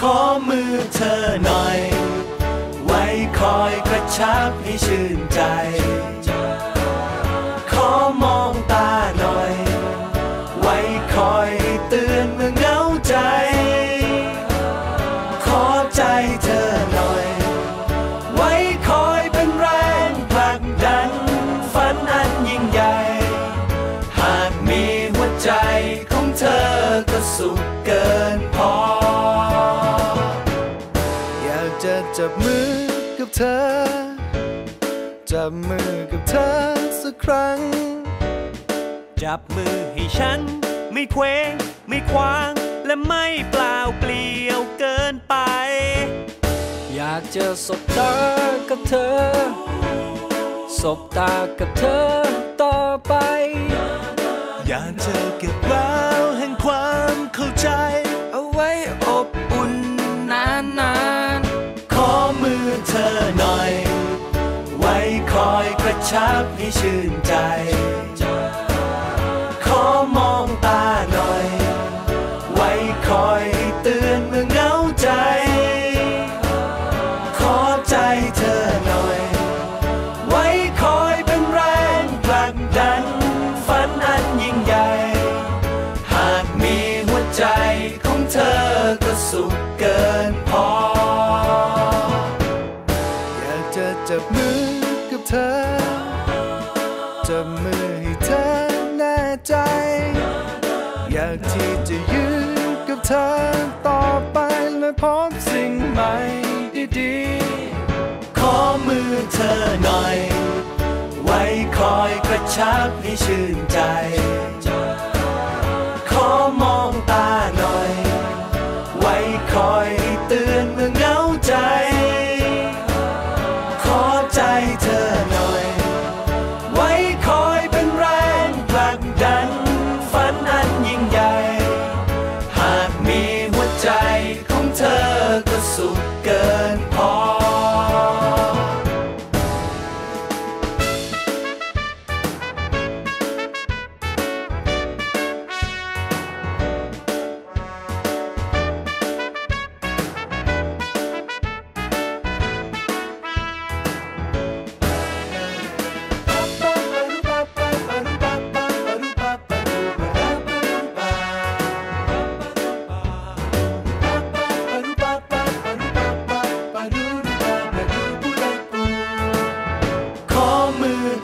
ขอมือเธอหน่อย ไว้คอยกระชับให้ชื่นใจ ขอมองตาหน่อย ไว้คอยเตือนเมื่อเหงาใจ ขอใจเธอ จะจับมือกับเธอ จับมือกับเธอสักครั้ง จับมือให้ฉัน ไม่เคว้งไม่คว้าง และไม่เปล่าเปลี่ยวเกินไป อยากจะสบตากับเธอ สบตากับเธอต่อไป อยากจะเก็บ กระชับให้ชื่นใจ ขอมองตาหน่อย ไว้คอยเตือนเมื่อเหงาใจ ขอใจเธอหน่อย ไว้คอยเป็นแรงผลักดัน ฝันอันยิ่งใหญ่ หากมีหัวใจของเธอก็สุขเกินพอ อยากจะจับมือ จับมือให้เธอแน่ใจ อยากที่จะยืนกับเธอต่อไปและพบสิ่งใหม่ดีขอมือเธอหน่อย ไว้คอยกระชับให้ชื่นใจ ขอมองตาหน่อย ไว้คอยให้เตือนเมื่อเหงาใจ ข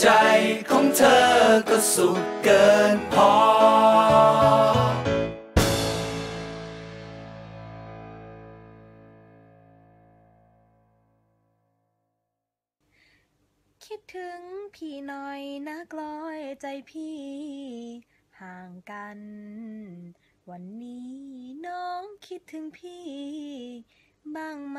ใจของเธอก็สุขเกินพอ คิดถึงพี่หน่อยนะกลอยใจพี่ ห่างกัน วันนี้น้องคิดถึงพี่ บ้างไหม